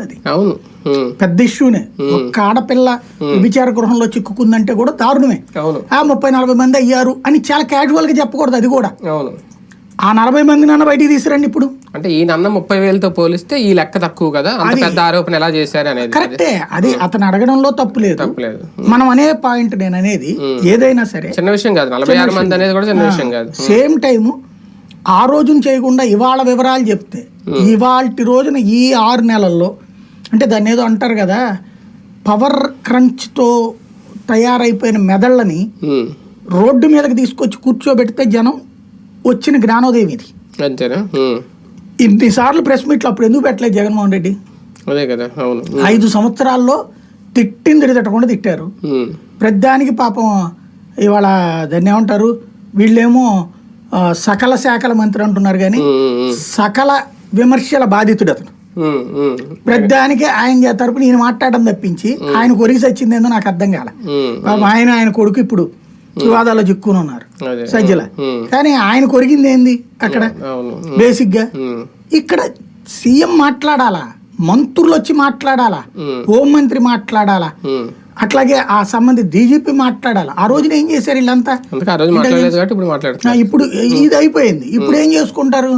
అది అవును. పెద్ద ఇష్యూనే. ఒక్క ఆడపిల్ల విచార గృహంలో చిక్కుకుందంటే కూడా దారుణమే. అవును. ఆ ముప్పై నలభై మంది అయ్యారు అని చాలా క్యాజువల్గా చెప్పకూడదు అది కూడా. అవును. ఆ నలభై మంది నాన్న బయటికి తీసుకురండి ఇప్పుడు. అంటే ఈ నన్న ముప్పై వేలతో పోలిస్తే ఈ లెక్క తక్కువ కదా? అంత పెద్ద ఆరోపణ ఎలా చేశారు అనేది కరెక్టే. అది. అతను అడగడంలో తప్పు లేదు. తప్పలేదు మనం అనే పాయింట్ నేను అనేది ఏదైనా సరే చిన్న విషయం కాదు. నలభై ఆరు మంది అనేది కూడా చిన్న విషయం కాదు. సేమ్ టైము ఆ రోజున చేయకుండా ఇవాళ వివరాలు చెప్తే ఇవాళ రోజున ఈ ఆరు నెలల్లో అంటే దాన్ని ఏదో అంటారు కదా పవర్ క్రంచ్తో తయారైపోయిన మెదళ్ళని రోడ్డు మీదకి తీసుకొచ్చి కూర్చోబెడితే జనం వచ్చిన జ్ఞానోదయం ఇది. అంతేనా? ఇన్నిసార్లు ప్రెస్ మీట్లు అప్పుడు ఎందుకు పెట్టలేదు జగన్మోహన్ రెడ్డి? అదే కదా అవును. ఐదు సంవత్సరాల్లో తిట్టింది తిట్టకుండా తిట్టారు. ప్రతిదానికి పాపం ఇవాళ దాన్ని ఏమంటారు? వీళ్ళేమో సకల శాఖల మంత్రి అంటున్నారు కానీ సకల విమర్శల బాధితుడు అతను. ప్రతిదానికి ఆయన తరపున ఈయన మాట్లాడడం తప్పించి ఆయన కొరిగి వచ్చింది ఏందో నాకు అర్థం కాల. ఆయన ఆయన కొడుకు ఇప్పుడు వివాదాల్లో చిక్కుని ఉన్నారు. సజ్జల. కానీ ఆయన కొరిగింది ఏంది అక్కడ? బేసిక్గా ఇక్కడ సీఎం మాట్లాడాలా? మంత్రులు వచ్చి మాట్లాడాలా? ఉమ్, హోంమంత్రి మాట్లాడాలా. అట్లాగే ఆ సంబంధిత డీజీపీ మాట్లాడాలి? ఆ రోజున ఏం చేశారు వీళ్ళంతా? ఇప్పుడు ఇది అయిపోయింది. ఇప్పుడు ఏం చేసుకుంటారు.